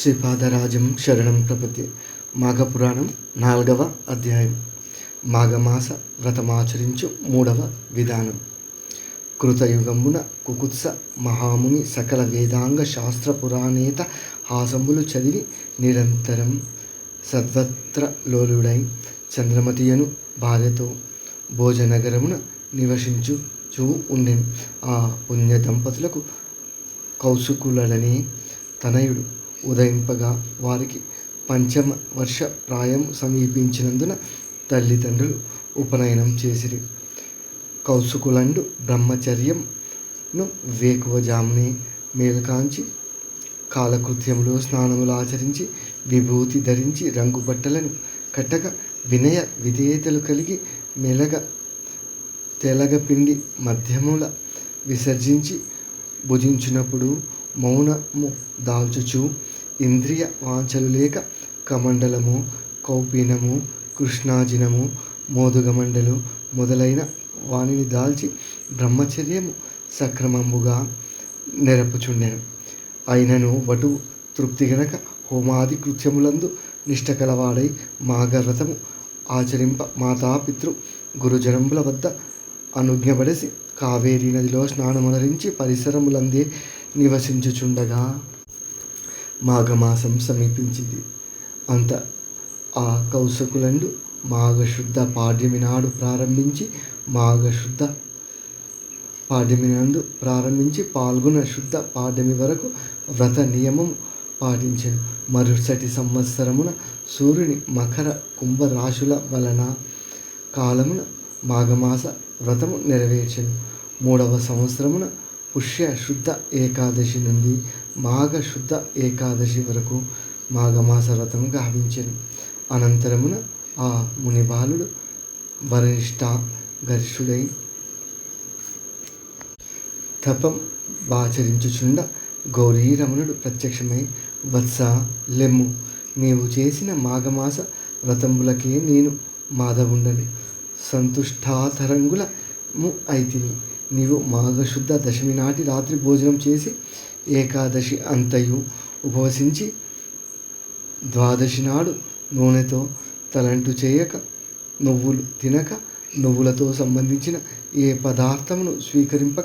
శ్రీపాదరాజం శరణం ప్రపతి మాఘపురాణం నాలుగవ అధ్యాయం. మాఘమాస వ్రతమాచరించు మూడవ విధానం. కృతయుగమున కుకుత్స మహాముని సకల వేదాంగ శాస్త్ర పురాణేత హాసములు చదివి నిరంతరం సద్వత్ర లోలుడై చంద్రమతియను భార్యతో భోజనగరమున నివసించు చూ ఉండెను ఆ పుణ్య దంపతులకు కౌసుకులనే తనయుడు. ఉదయింపగా వారికి పంచమ వర్ష ప్రాయం సమీపించినందున తల్లిదండ్రులు ఉపనయనం చేసిరి. కౌసుకులండు బ్రహ్మచర్యంను వేకువజామునే మేల్కాంచి కాలకృత్యంలో స్నానములు ఆచరించి విభూతి ధరించి రంగు బట్టలను కట్టక వినయ విధేయతలు కలిగి మెలగ తెలగపిండి మధ్యముల విసర్జించి భుజించినప్పుడు మౌనము దాల్చుచు ఇంద్రియ వాంఛలు లేక కమండలము కౌపీనము కృష్ణాజినము మోదుగమండలు మొదలైన వానిని దాల్చి బ్రహ్మచర్యము సక్రమముగా నెరపుచుండెను. అయినను వటు తృప్తి గనక హోమాది కృత్యములందు నిష్ట కలవాడై మాఘవ్రతము ఆచరింప మాతాపితృ గురుజనముల వద్ద అనుజ్ఞపడేసి కావేరీ నదిలో స్నానమునరించి పరిసరములందే నివసించుచుండగా మాఘమాసం సమీపించింది. అంత ఆ కౌశకులందు మాఘశుద్ధ పాడ్యమి నాడు ప్రారంభించి మాఘశుద్ధ పాడ్యమి నందు ప్రారంభించి పాల్గొన శుద్ధ పాడ్యమి వరకు వ్రత నియమం పాటించాను. మరుసటి సంవత్సరమున సూర్యుని మకర కుంభ రాశుల వలన కాలమున మాఘమాస వ్రతము నెరవేర్చను. మూడవ సంవత్సరమున పుష్య శుద్ధ ఏకాదశి నుండి మాఘ శుద్ధ ఏకాదశి వరకు మాఘమాస వ్రతం గావించను. అనంతరమున ఆ మునిబాలుడు వరిష్ట గర్షుడై తపం ఆచరించుచుండ గౌరీరమణుడు ప్రత్యక్షమై వత్స లెమ్ము నీవు చేసిన మాఘమాస వ్రతములకే నేను మాధవుండను. సంతుష్టాతరంగులము అయితిని. నీవు మాఘశుద్ధ దశమి నాటి రాత్రి భోజనం చేసి ఏకాదశి అంతయు ఉపవసించి ద్వాదశి నాడు నూనెతో తలంటు చేయక నువ్వులు తినక నువ్వులతో సంబంధించిన ఏ పదార్థమును స్వీకరింపక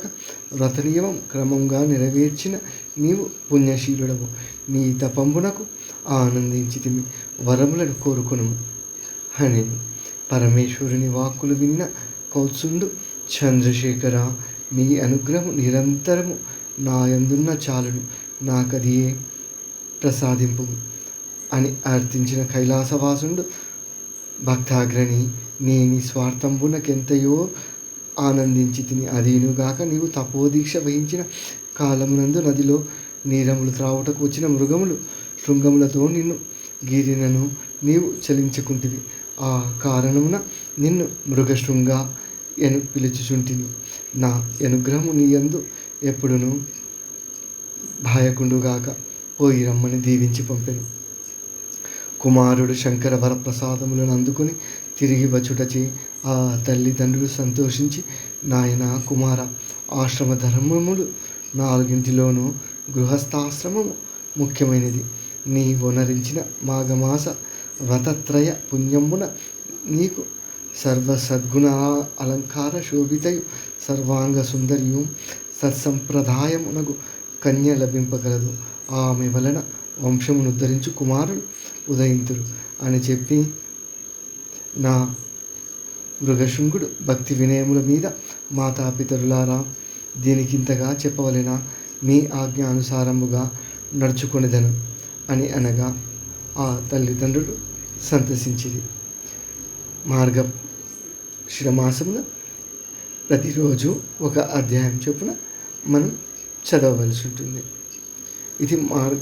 వ్రతనియమం క్రమంగా నెరవేర్చిన నీవు పుణ్యశీలుడవు. నీ తపంబునకు ఆనందించితిమి వరములను కోరుకును అని పరమేశ్వరుని వాక్కులు విన్న కౌత్సుండు చంద్రశేఖర మీ అనుగ్రహం నిరంతరము నా ఎందున్న చాలును నాకదియే ప్రసాదింపు అని అర్థించిన కైలాసవాసుండు భక్తాగ్రణి నీ నిస్వార్థంబునకెంతయో ఆనందించి తిని అదీనుగాక నీవు తపోదీక్ష వహించిన కాలమునందు నదిలో నీరములు త్రావుటకు వచ్చిన మృగములు శృంగములతో నిన్ను గీరినను నీవు చలించుకుంటివి. ఆ కారణమున నిన్ను మృగశృంగ ఎను పిలుచుచుంటిని. నా అనుగ్రహము నీ యందు ఎప్పుడును భాయకుండుగాక పోయి రమ్మని దీవించి పంపెను. కుమారుడు శంకర వరప్రసాదములను అందుకొని తిరిగి వచ్చుటచే ఆ తల్లిదండ్రులు సంతోషించి నాయన కుమార ఆశ్రమ ధర్మములు నాలుగింటిలోనూ గృహస్థాశ్రమము ముఖ్యమైనది. నీ వనరించిన మాఘమాస వ్రతత్రయ పుణ్యమున నీకు సర్వ సద్గుణ అలంకార శోభితయు సర్వాంగ సుందరియు సత్సంప్రదాయమునకు కన్య లభింపగలదు. ఆమె వలన వంశమును ఉద్ధరించు కుమారుడు ఉదయింతుడు అని చెప్పి నా మృగశృంగుడు భక్తి వినయముల మీద మాతాపితరులారా దీనికింతగా చెప్పవలెనా? మీ ఆజ్ఞ అనుసారముగా నడుచుకొనిదను అని అనగా ఆ తల్లిదండ్రులు సంతసించింది మార్గ శిరమాసమున ప్రతిరోజు ఒక అధ్యాయం చొప్పున మనం చదవవలసి ఉంటుంది. ఇది మార్